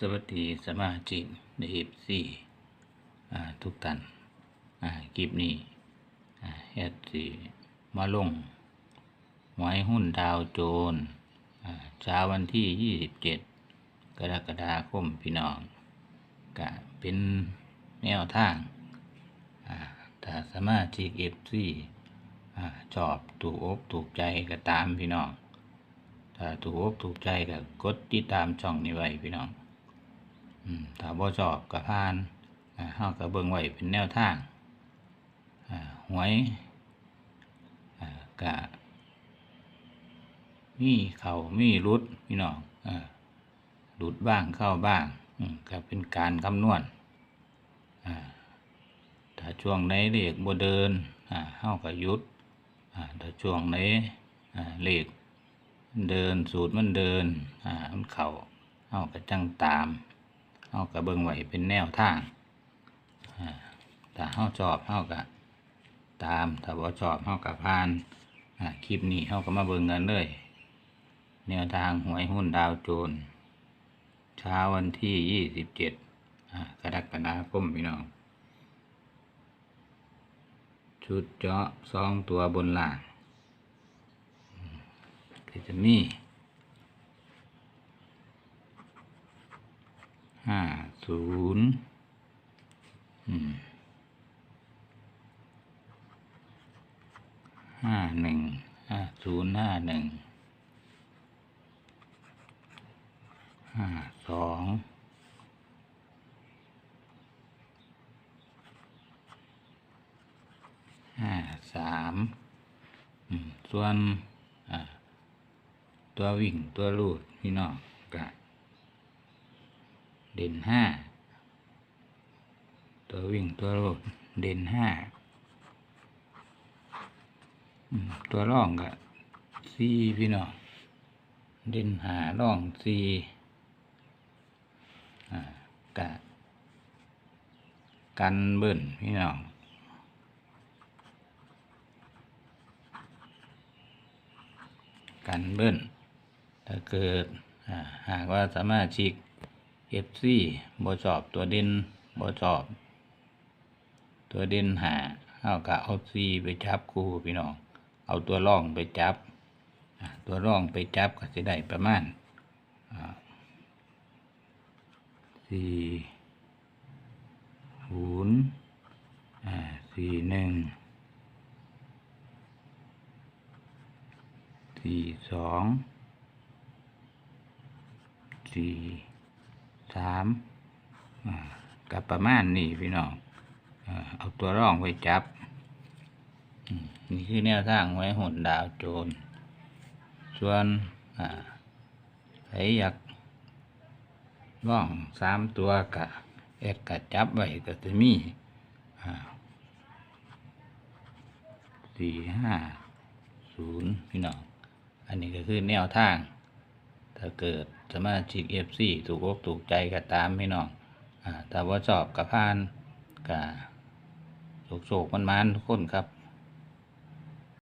สวัสดีสมาชิกในเอฟซีทุกท่านคลิปนี้อ่าเฮ็ดสิมาลงหวยหุ้นดาวโจนเช้าวันที่ 27 กรกฎาคมพี่น้องก็เป็นแนวทางอ่าถ้าสมาชิกเอฟซีชอบถูกอกถูกใจก็ตามพี่น้องถ้าถูกอกถูกใจก็กดติดตามช่องนี้ไว้พี่น้อง ถ้าบ่ชอบก็ผ่านเฮาก็เบิ่งไว้เป็นแนวทางหวยก็มีเข้ามีรุดพี่น้องอ่ารุดบ้างเข้าบ้างก็เป็นการคำนวณอ่าถ้าช่วงไหนเลขบ่เดินอ่าเฮาก็หยุดอ่าถ้าช่วงไหนเลขเดินสูตรมันเดินมันเข้าเฮาก็จังตาม เฮาก็เบิ่งไหวเป็นแนวทางอ่าถ้าเฮาชอบเฮาก็ตามถ้าบ่ชอบเฮาก็ผ่านคลิปนี้เฮาก็มาเบิ่งกันเลยแนวทางหวยหุ้นดาวโจนส์เช้าวันที่27อ่ากรกฎาคมพี่น้อง ชุดเจาะสองตัวบนล่างอืมก็จะมี ห้า ศูนย์ห้าหนึ่งห้าศูนย์ห้าหนึ่งห้าสองห้าสามส่วนตัววิ่งตัวลูดพี่น้องกะ เด่นห้าตัววิ่งตัวโลดเด่นห้าตัวร่องก็สี่พี่น้องเด่นหาร่องสี่อ่ากะกันเบิ้ลพี่น้องกันเบิ้ลถ้าเกิดอ่าหากว่าสามารถชิก เอฟซีบ่ชอบตัวเด่นบ่ชอบ ตัวเด่นหาเอากะเอาซีไปจับคู่พี่น้อง เอาตัวร่องไปจับ ตัวร่องไปจับก็จะได้ประมาณสี่ศูนย์อ่าสี่หนึ่งสี่สองสี่ สามกับประมาณนี้พี่น้องเอาตัวร่องไว้จับนี่คือแนวทางไว้หุ่นดาวโจร ส่วนอ่าใครอยากร่องสามตัวกะเอ็ดกะจับไว้ก็จะมีสี่ห้าศูนย์พี่น้อง อันนี้ก็คือแนวทาง ถ้าเกิดสมาชิกเอฟซีถูกอกถูกใจก็ตามพี่น้องอ่าถ้าว่าสอบกับพานก็โศกโศกมันมันทุกคนครับ